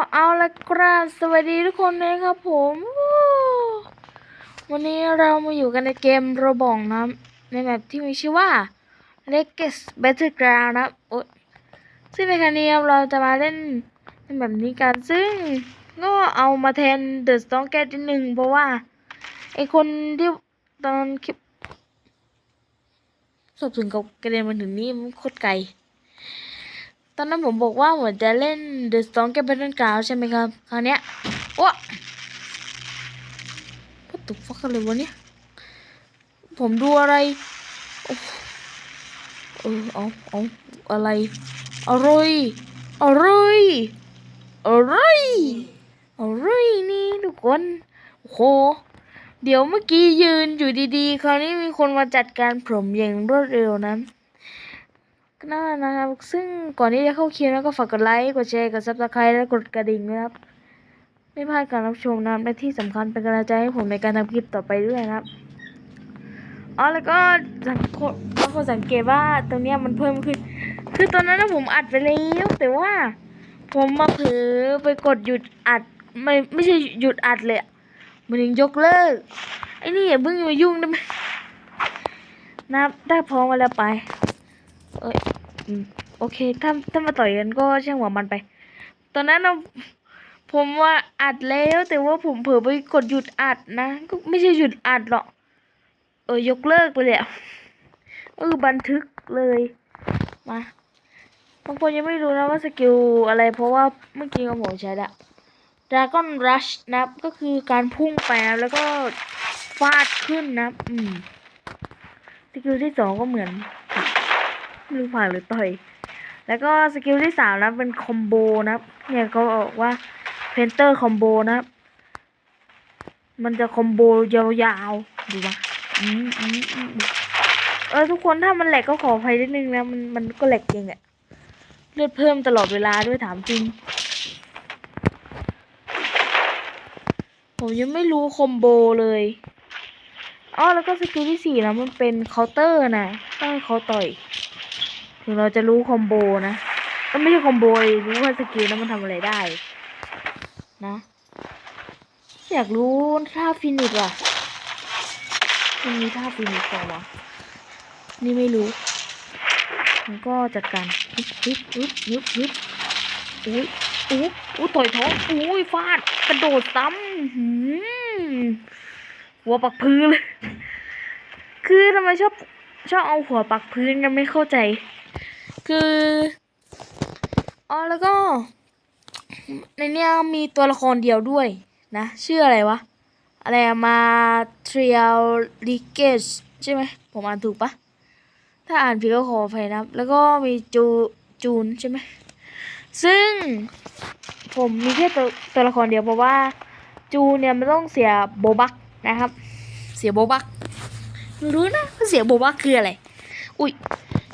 อเอาละกราบสวัสดีทุกคนนะครับผม วันนี้เรามาอยู่กันในเกมโรบองนะในแมปที่มีชื่อว่า l e g e s Battleground นะโอ๊ยซึ่งในครั้งนี้เราจะมาเล่นในแบบนี้กันซึ่งก็เอามาแทน The Strong Cat นิดนึงเพราะว่าไอคนที่ตอนคลิปสอบถึงกับกระเด็นมาถึงนี่มันโคตรไกล ตอนนั้นผมบอกว่าผมจะเล่น The Storm แก Battleground ใช่ไหมครับ คราวเนี้ยโอ้พัตุฟักอะไรวะเนี่ย ผมดูอะไรเออเอาเอาอะไรอะไรอะไรอะไรอะไรนี่ทุกคนโอ้โหเดี๋ยวเมื่อกี้ยืนอยู่ดีๆ คราวนี้มีคนมาจัดการผมอย่างรวดเร็วนะ น่านะครับ ซึ่งก่อนที่จะเข้าคลิปนะก็ฝากกดไลค์กดแชร์กดซับสไครต์และกดกระดิ่งนะครับ ไม่พลาดการรับชมนะครับและที่สำคัญเป็นกำลังใจให้ผมในการทำคลิปต่อไปด้วยนะครับอ๋อแล้วก็สังเกตแล้วก็สังเกตว่าตรงเนี้ยมันเพิ่มขึ้น คือตอนนั้นผมอัดไปแล้วแต่ว่า ผมมาเผลอไปกดหยุดอัดไม่ไม่ใช่หยุดอัดเลยมันถึงยกเลิกไอ้นี่อย่าเพิ่งมายุ่งได้ไหมนับได้พร้อมกันแล้วไป เอ้ย โอเค ถ้าถ้ามาต่อยกันก็ช่างหัวมันไป ตอนนั้นผมว่าอัดแล้วแต่ว่าผมเผลอไปกดหยุดอัดนะ ก็ไม่ใช่หยุดอัดหรอก เออยกเลิกไปเลยอะเออบันทึกเลย มาบางคนยังไม่รู้นะว่าสกิลอะไร เพราะว่าเมื่อกี้ของผมใช้ละ Dragon Rush นับก็คือการพุ่งไปนะแล้วก็ฟาดขึ้นนะ อืมสกิลที่สองก็เหมือน ไม่รู้ผ่านหรือต่อย แล้วก็สกิลที่สามนะเป็นคอมโบนะครับ เนี่ยเขาบอกว่าเพนเตอร์คอมโบนะครับ มันจะคอมโบยาวๆ ดูมาอืมอืมอืมเออทุกคนถ้ามันแหลกก็ขออภัยนิดนึงนะมันมันก็แหลกจริงอะเลือดเพิ่มตลอดเวลาด้วยถามจริง ผมยังไม่รู้คอมโบเลยอ๋อแล้วก็สกิลที่สี่นะมันเป็นเคาน์เตอร์นะต้องเขาต่อย ถึงเราจะรู้คอมโบนะก็ไม่ใช่คอมโบรู้ว่าสกิลนั้นมันทำอะไรได้ นะ อยากรู้ท่าฟินิชว่ะมันมีท่าฟินิชเปล่าวะนี่ไม่รู้มันก็จัดการยึบยึบยึบยึบยึบอุ้ยอู้อู้ต่อยท้องอุ้ยฟาดกระโดดซ้ำหืมหัวปักพื้นเลย คือทำไมชอบชอบเอาหัวปักพื้นกันไม่เข้าใจ คืออ๋อแล้วก็ ในเนี้ยมีตัวละครเดียวด้วยนะ ชื่ออะไรวะ อะไรมาเทรียลลิเกสใช่ไหมผมอ่านถูกปะถ้าอ่านผิดก็ขออภัยนะแล้วก็มีจูจูนใช่ไหมซึ่งผมมีแค่ตัวตัวละครเดียวเพราะว่า จูเนี่ยมันต้องเสียโบบักนะครับ เสียโบบักรู้นะว่าเสียโบว่าคืออะไร อุ้ย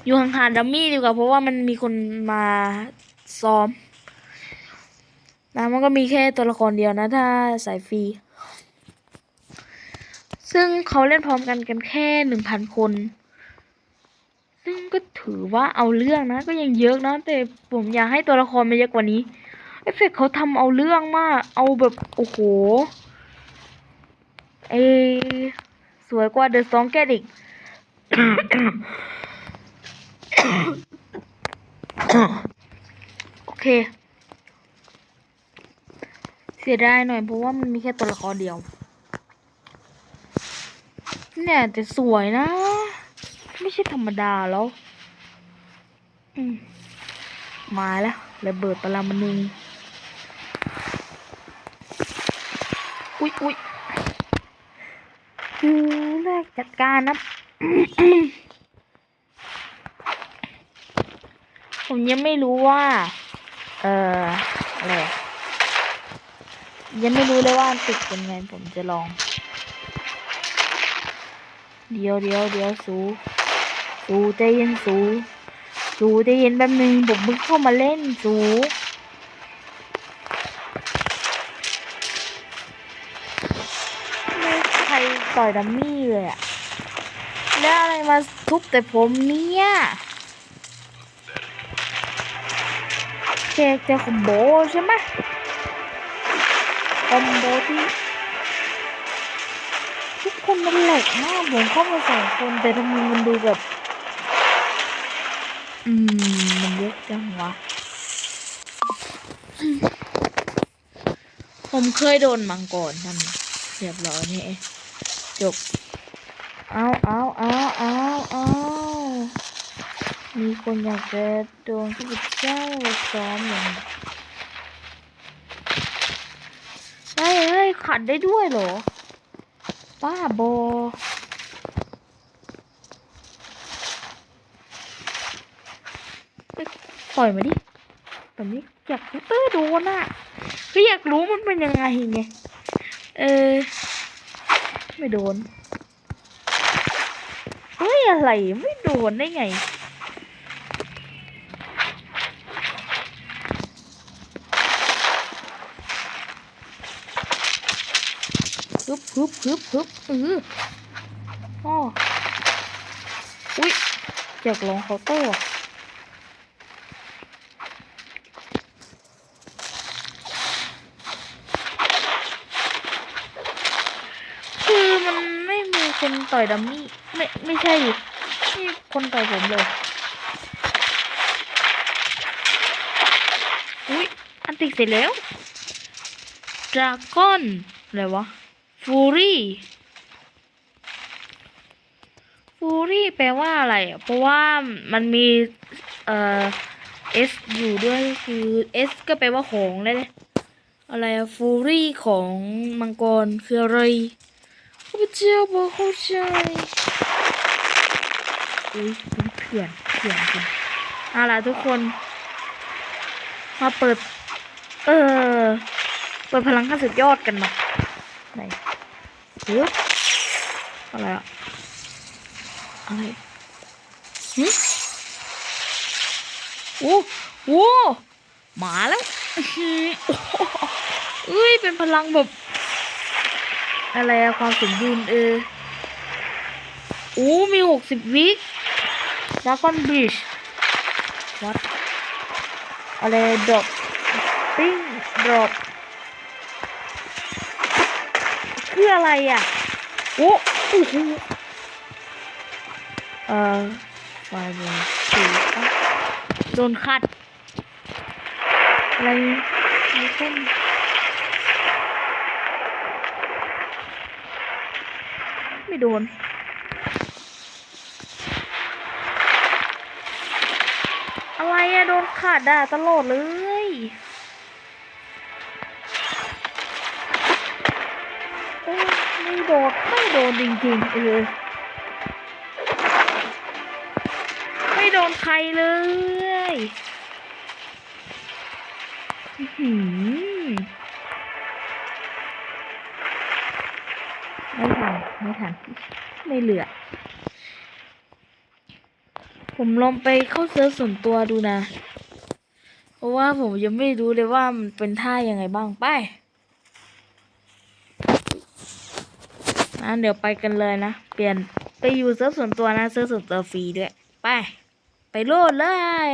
อยู่ห่างๆดัมมี่ดีกว่าเพราะว่ามันมีคนมาซ้อมนะมันก็มีแค่ตัวละครเดียวนะ ถ้าสายฟรี ซึ่งเขาเล่นพร้อมกันกันแค่หนึ่งพันคน ซึ่งก็ถือว่าเอาเรื่องนะ ก็ยังเยอะนะ แต่ผมอยากให้ตัวละครมันเยอะกว่านี้ เอฟเฟกเขาทำเอาเรื่องมาก เอาแบบ โอ้โหเอสวยกว่าเดอะสองแกอีก โอเค เสียดายหน่อยเพราะว่ามันมีแค่ตัวละครเดียว เนี่ยแต่สวยนะ ไม่ใช่ธรรมดาแล้วมาแล้วระเบิดปรมาณูอุ๊ยอุ๊ยคือแรกจัดการนะ ผมยังไม่รู้ว่า เอ่ออะไรยังไม่รู้เลยว่าติดเป็นไงผมจะลอง เดี๋ยวเดี๋ยวเดี๋ยวสูสูใจเย็นสูสูใจเย็นแป๊บนึงผมเพิ่งเข้ามาเล่นสูไม่ใครต่อยดัมมี่เลยอะแล้วอะไรมาทุบแต่ผมเนี่ย เจเจอคอมโบใช่ไหมคอมโบที่ ทุกคนมันแหลกมากผมเข้ามาสองคน แต่ทำไมมันดูแบบ อืม มันเยอะจังวะ ผมเคยโดนมังกรทำเรียบร้อยนี่จบ เอาเอาเอาเอาเอา มีคนอยากจะโดนข้าพเจ้าซ้อมอย่างเฮ้ยเฮ้ยขัดได้ด้วยเหรอป้าโบอปล่อยมาดิแบบนี้อยากเตอร์โดนอะก็อยากรู้มันเป็นยังไงไง เออ ไม่โดน เฮ้ยอะไรไม่โดนได้ไง ฮึบฮึบฮึบฮึบเอออ้ออุ๊ยอยากลองเคาน์เตอร์ว่ะคือมันไม่มีคนต่อยดัมมี่ไม่ไม่ใช่ดินี่คนต่อยผมเลย อุ๊ยอันติเสร็จแล้วดราก้อนอะไรวะ ฟูรี่ฟูรี่แปลว่าอะไรอะ เพราะว่ามันมี เอ่อ S อยู่ด้วยคือ S ก็แปลว่าของเลยอะไรอะฟูรี่ของมังกรคืออะไรข้าพเจ้าบอกเข้าใจอุ้ยเถื่อนเถื่อนจริงเอาล่ะทุกคน มาเปิด เออ เปิดพลังขั้นสุดยอดกันมาไหน ฮ้ยอะไรอะอะไรหึโอ้โหมาแล้วอื้อหือเอ้ย เป็นพลังแบบ อะไรอะความสมบูรณ์เออโอ้มีหกสิบวิดากอนบีชวัดอะไรดรอปปิ้งดรอป คืออะไรอะโอ้โอ้โหเอ่อไฟเบอสีโดนขัด อะไรไม่เต้นไม่โดนอะไรอะโดนขาดด่าตลอดเลย โดนไม่โดนจริงๆเออไม่โดนใครเลยหือไม่ทันไม่ทันไม่เหลือ ผมลองไปเข้าเซิร์ฟส่วนตัวดูนะ เพราะว่าผมยังไม่รู้เลยว่ามันเป็นท่ายังไงบ้างไป นะเดี๋ยวไปกันเลยนะ เปลี่ยนไปอยู่เซิร์ฟส่วนตัวนะเซิร์ฟส่วนตัวฟรีด้วย ไป ไปโหลดเลย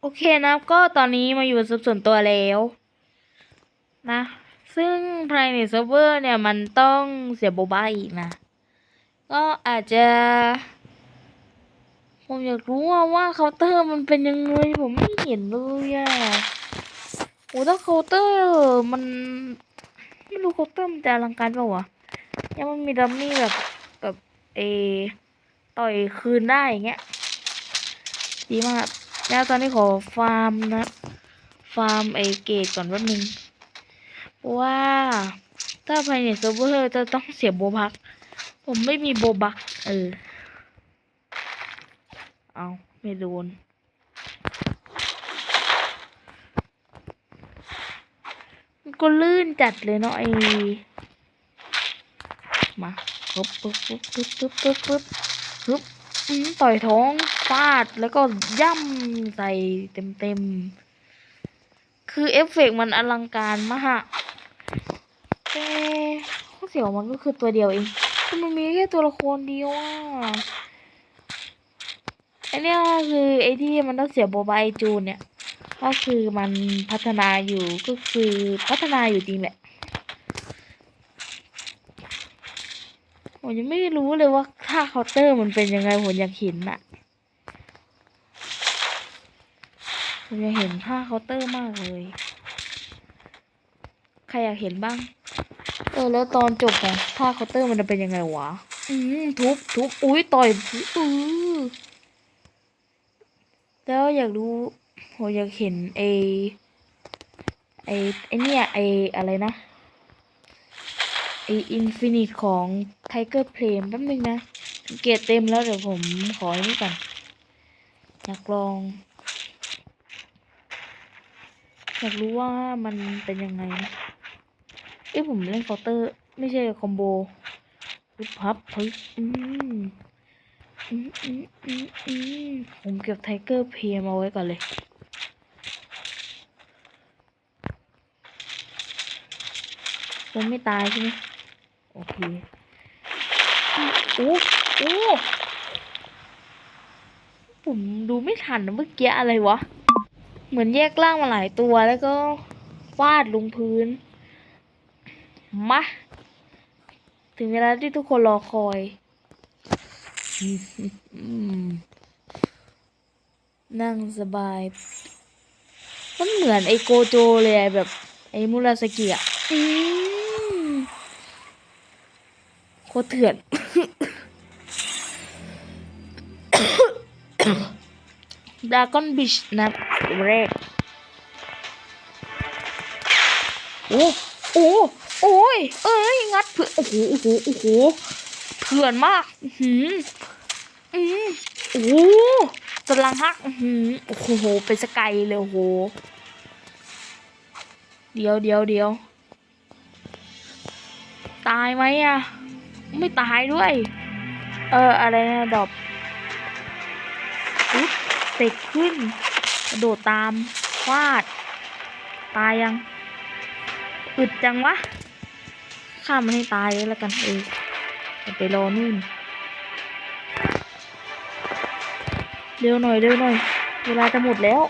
โอเคนะ ก็ตอนนี้มาอยู่เซิร์ฟส่วนตัวแล้ว นะ ซึ่ง private server เนี่ยมันต้องเสียโบบาอีกนะ ก็อาจจะผมอยากรู้ว่าว่าเคาน์เตอร์มันเป็นยังไงผมไม่เห็นเลยอะโอ้ถ้าเคาน์เตอร์มันไม่รู้เคาน์เตอร์มันจะอลังการเปล่าวะ ยังมันมีดัมมี่แบบแบบเอต่อยคืนได้อย่างเงี้ยดีมากแล้วตอนนี้ขอฟาร์มนะฟาร์มไอเกตก่อนแป๊บนึงเพราะว่าถ้าภายในเซิร์ฟเวอร์จะต้องเสียโบบัก ผมไม่มีโบบัก เออ เอาไม่โดนมันก็ลื่นจัดเลยเนาะไอ มาปึ๊บปึ๊บปึ๊บปึ๊บปึ๊บปึ๊บปึ๊บปึ๊บต่อยท้องฟาดแล้วก็ย่ำใส่เต็มเต็มๆ คือเอฟเฟกมันอลังการมากแต่ข้อเสียของมันก็คือตัวเดียวเองมันมีแค่ตัวละครเดียวอะไอเนี้ยคือไอที่มันต้องเสียโบบายจูนเนี่ย ก็คือมันพัฒนาอยู่ก็คือพัฒนาอยู่จริงแหละ ผมยังไม่รู้เลยว่าท่าเคาน์เตอร์มันเป็นยังไงผมอยากเห็นอะผมอยากเห็นท่าเคาน์เตอร์มากเลย ใครอยากเห็นบ้าง เออแล้วตอนจบของท่าเคาน์เตอร์มันจะเป็นยังไงวะ อืมทุบทุบอุ้ยต่อยอือแล้วอยากรู้ผมอยากเห็นไอไอไอเนี่ยไออะไรนะ ไออินฟินิตของไทเกอร์เพลมแป๊บนึงนะเกรเต็มแล้วเดี๋ยวผมขอนนี้ก่อนอยากลอง อยากรู้ว่ามันเป็นยังไงนะเอ้ผมเล่นเคาน์เตอร์ ไม่ใช่คอมโบปึ๊บพับปึ๊บอืมอืมอืมอืมอืมผมเก็บไทเกอร์เพลมเอาไว้ก่อนเลยผมไม่ตายใช่ไหม โอเคโอ้โอ้ผมดูไม่ทันนะเมื่อกี้อะไรวะ เหมือนแยกร่างมาหลายตัวแล้วก็ฟาดลงพื้น มา ถึงเวลาที่ทุกคนรอคอยนั่งสบาย มันเหมือนไอโกโจเลยแบบ ไอมุราสกิอะอืมโค ตรเถื่อน ดากอนบิชนะแรกโอ้โอ้โอ้ย เอ้ย งัดเพื่อโอ้โห โอ้โห โอ้โหเถื่อนมาก อือหืออืมโอ้โหสลังฮัก อือหือโอ้โห เป็นสกายเลยโอ้โห เดี๋ยวเดี๋ยวเดี๋ยว ตายไหมอะ ไม่ตายด้วย เออ อะไรนะดอบอุ๊ยเตะขึ้นกระโดดตามฟาด ตายยัง อึดจังวะ ข้ามมันให้ตายเลยแล้วกันเออไปรอนู่น เร็วหน่อยเร็วหน่อย เวลาจะหมดแล้ว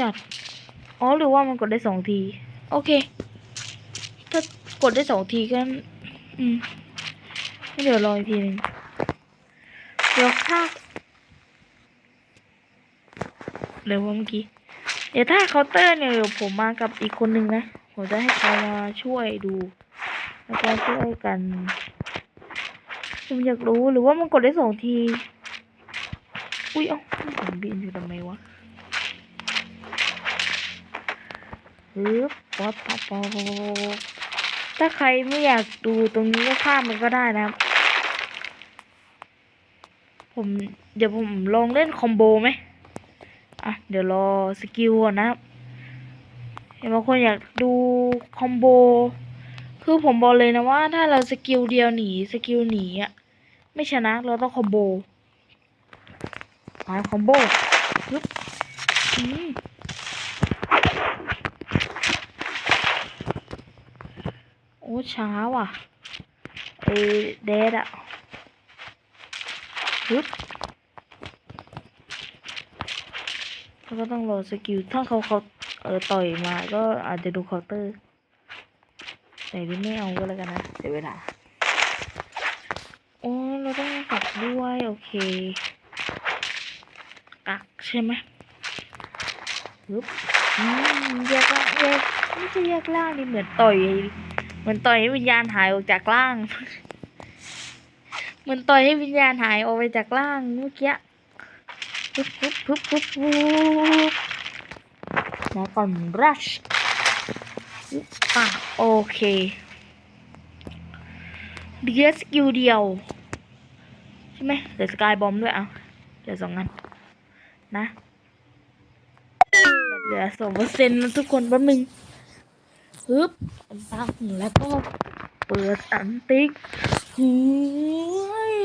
จัด อ๋อหรือว่ามันกดได้สองที โอเค ถ้ากดได้สองทีก็ อืมไม่เดี๋ยวรออีกทีหนึ่งเดี๋ยวถ้าเดี๋ยวเมื่อกี้ เดี๋ยวถ้าเคาน์เตอร์เนี่ยเดี๋ยวผมมากับอีกคนหนึ่งนะ ผมจะให้เขามาช่วยดู แล้วก็ช่วยกันผมอยากรู้หรือว่ามันกดได้สองที อุ้ยเอ้าผมบินอยู่ทำไมวะ ฮึบป๊อปป๊อปป๊อปถ้าใครไม่อยากดูตรงนี้ก็ข้ามมันก็ได้นะครับ ผมเดี๋ยวผมลองเล่นคอมโบไหมอะเดี๋ยวรอสกิลก่อนนะครับเห็นบางคนอยากดูคอมโบ คือผมบอกเลยนะว่าถ้าเราสกิลเดียวหนีสกิลหนีอะไม่ชนะเราต้องคอมโบมาคอมโบปึ๊บอืม โอ้ช้าว่ะไอเดดอะปึ๊บแล้วก็ต้องรอสกิลถ้าเขาเขาเออต่อยมาก็อาจจะดูเคาน์เตอร์ แต่ที่ไม่เอาก็แล้วกันนะเสียเวลาโอ้เราต้องกักด้วยโอเคกักใช่ไหมปึ๊บอืมแยกล่างแยกไม่ใช่แยกล่างนี่เหมือนต่อย เหมือนต่อยให้วิญญาณหายออกจากร่าง เหมือนต่อยให้วิญญาณหายออกไปจากร่างเมื่อกี้ปึ๊บปึ๊บปึ๊บปึ๊บปึ๊บแล้วก่อนรัชอะโอเคเดียสกิลเดียว ใช่ไหมเหลือสกายบอมด้วยอะเหลือสองอันนะเหลือสองเปอร์เซ็นต์นะทุกคนแป๊บนึง ปึ๊บตั้งแล้วก็เปิดอันติกหืย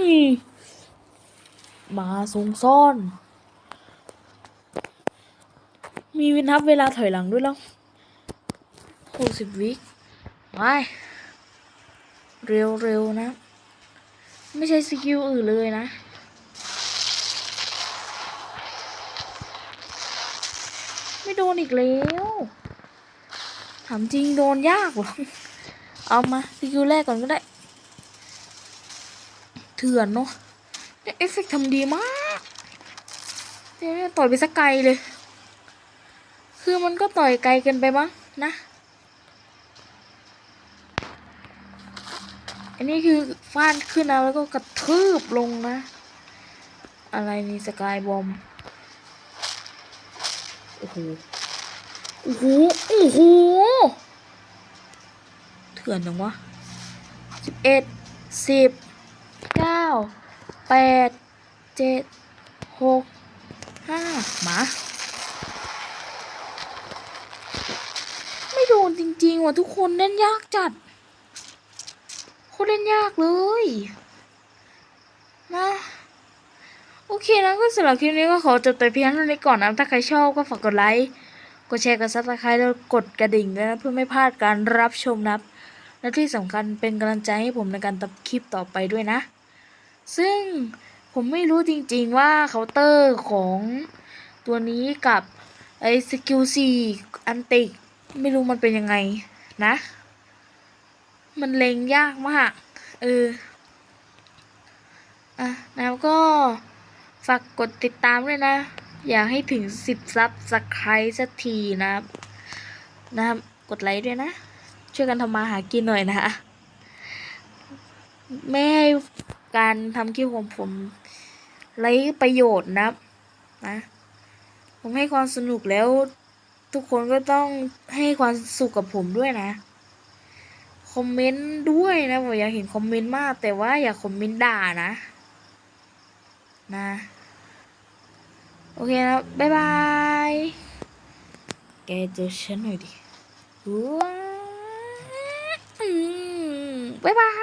มาทรงซ่อน มีวินับเวลาถอยหลังด้วยแล้วหกสิบวิไปเร็วๆนะ ไม่ใช่สกิลอื่นเลยนะไม่โดนอีกแล้วามจริงโดนยากหรอ เอามาสกิลแรกก่อนก็ได้ เถื่อนเนาะเอฟเฟกทำดีมากเดี๋ยวต่อยไปสักไกลเลย คือมันก็ต่อยไกลเกินไปมั้งนะ อันนี้คือฟาดขึ้นนะแล้วก็กระทืบลงนะ อะไรนี่สกายบอม โอ้โห โอ้โหโอ้โหเถื่อนจังวะสิบเอ็ดสิบเก้าแปดเจ็ดหกห้าหมาไม่โดนจริงๆว่ะทุกคนเล่นยากจัดโคตรเล่นยากเลยนะโอเคนะก็สำหรับคลิปนี้ก็ขอจบแต่เพียงเท่านี้ก่อนนะ ถ้าใครชอบก็ฝากกดไลค์ ดแชร์กดซับสไครต์แล้วกดกระดิ่งด้วยนะเพื่อไม่พลาดการรับชมนับและที่สำคัญเป็นกำลังใจให้ผมในการตัดคลิปต่อไปด้วยนะ ซึ่งผมไม่รู้จริงๆว่าเคาน์เตอร์ของตัวนี้กับไอ้สกิลซีอันติกไม่รู้มันเป็นยังไงนะ มันเล็งยากมาก เออ อะ แล้วก็ฝากกดติดตามด้วยนะ อยากให้ถึงสิบซับสไครต์สักทีนะครับ นะครับ กดไลค์ด้วยนะ ช่วยกันทำมาหากินหน่อยนะไม่ให้การทำคลิปของผมไร้ประโยชน์นะครับนะ ผมให้ความสนุกแล้ว ทุกคนก็ต้องให้ความสุขกับผมด้วยนะ คอมเมนต์ด้วยนะผมอยากเห็นคอมเมนต์มาก แต่ว่าอย่าคอมเมนต์ด่านะ นะ โอเคนะบ๊ายบาย แกเจอฉันหน่อยดิว้าบ๊ายบาย